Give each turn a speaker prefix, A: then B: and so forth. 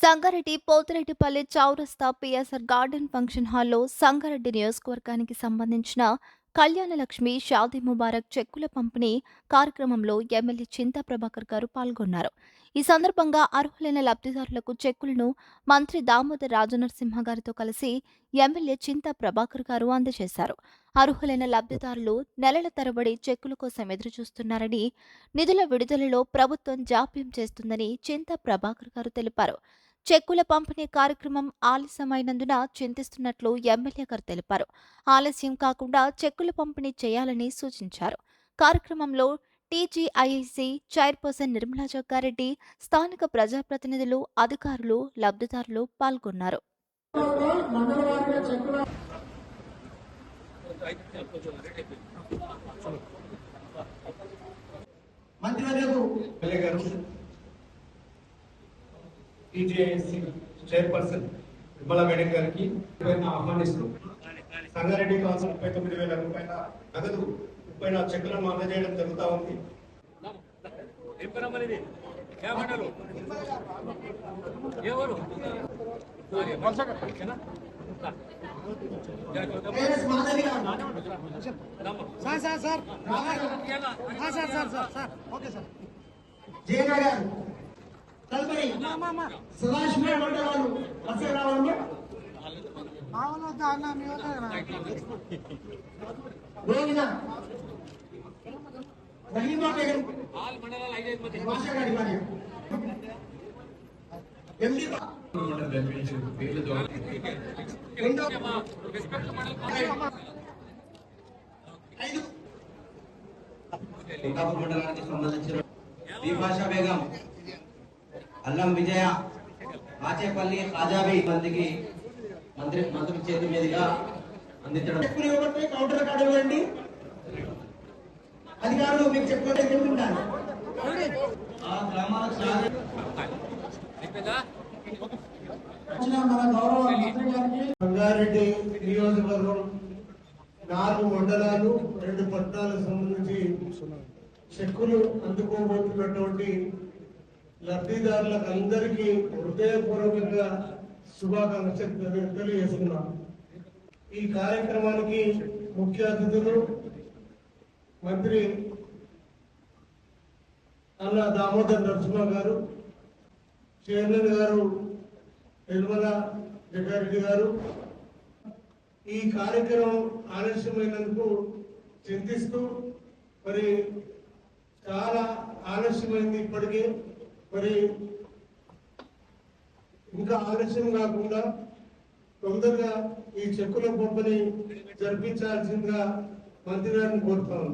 A: సంగారెడ్డి పోతిరెడ్డిపల్లి చౌరస్తా PSR garden function హాల్లో సంగారెడ్డి నియోజకవర్గానికి సంబంధించిన కళ్యాణలక్ష్మి షాదీ ముబారక్ చెక్కుల పంపిణీ కార్యక్రమంలో ఎమ్మెల్యే చింతా ప్రభాకర్ గారు పాల్గొన్నారు. ఈ సందర్భంగా అర్హులైన లబ్ధిదారులకు చెక్కులను మంత్రి దామోదర్ రాజనరసింహ గారితో కలిసి ఎమ్మెల్యే చింతా ప్రభాకర్ గారు అందజేశారు. అర్హులైన లబ్ధిదారులు నెలల తరబడి చెక్కుల కోసం ఎదురుచూస్తున్నారని నిధుల విడుదలలో ప్రభుత్వం జాప్యం చేస్తుందని చింతా ప్రభాకర్ గారు తెలిపారు. చెక్కుల పంపిణీ కార్యక్రమం ఆలస్యమైనందున చింతిస్తున్నట్లు ఎమ్మెల్యే గారు తెలిపారు. ఆలస్యం కాకుండా చెక్కుల పంపిణీ చేయాలని సూచించారు. కార్యక్రమంలో టీజీఐఐసి చైర్పర్సన్ నిర్మలా జగ్గారెడ్డి స్థానిక ప్రజాప్రతినిధులు అధికారులు లబ్ధిదారులు పాల్గొన్నారు.
B: మంత్రి గారు. టీజేఎస్సీ చైర్పర్సన్ విమల మేడం గారికి ఆహ్వానిస్తూ సంగారెడ్డి కౌన్సిల్ ముప్పై తొమ్మిది వేల రూపాయల నగదు ముప్పై నాలుగు చెక్కులను అందజేయడం జరుగుతూ ఉంది.
C: జయనగర్. తదుపరి సదాశివ
D: వండే వాళ్ళు
C: వచ్చే
E: రావాలంటే మండలానికి సంబంధించిన భాషా వేగం అల్లం విజయ ఆచేపల్లి ఖాజాబీ మందికి మంత్రి మంత్రి చేతి మీదుగా అందించడం.
C: కౌంటర్ కార్డు ఇవ్వండి. అధికారులు మీకు చెప్పుకుంటే చెప్తుంటారు.
E: ఆ గ్రామాలకు సాగు
C: వచ్చిన మన గౌరవ మంత్రి గారికి
F: రంగారెడ్డి నియోజకవర్గం నాలుగు మండలాలు రెండు పట్టణాలకు సంబంధించి చెక్కులు అందుకోబోతున్నటువంటి లబ్ధిదారులకు అందరికీ హృదయపూర్వకంగా శుభాకాంక్షలు తెలి- తెలియజేస్తున్నాం. ఈ కార్యక్రమానికి ముఖ్య అతిథులు మంత్రి అన్న దామోదర్ నరసింహ గారు చైర్మన్ గారు నిర్మల జగ్గారెడ్డి గారు. ఈ కార్యక్రమం ఆలస్యమైనందుకు చింతిస్తూ మరి చాలా ఆలస్యమైంది ఇప్పటికే. మరి ఇంకా ఆలస్యం కాకుండా తొందరగా ఈ చెక్కుల పంపిణీ జరిపించాల్సిందిగా మంత్రి గారిని కోరుతాను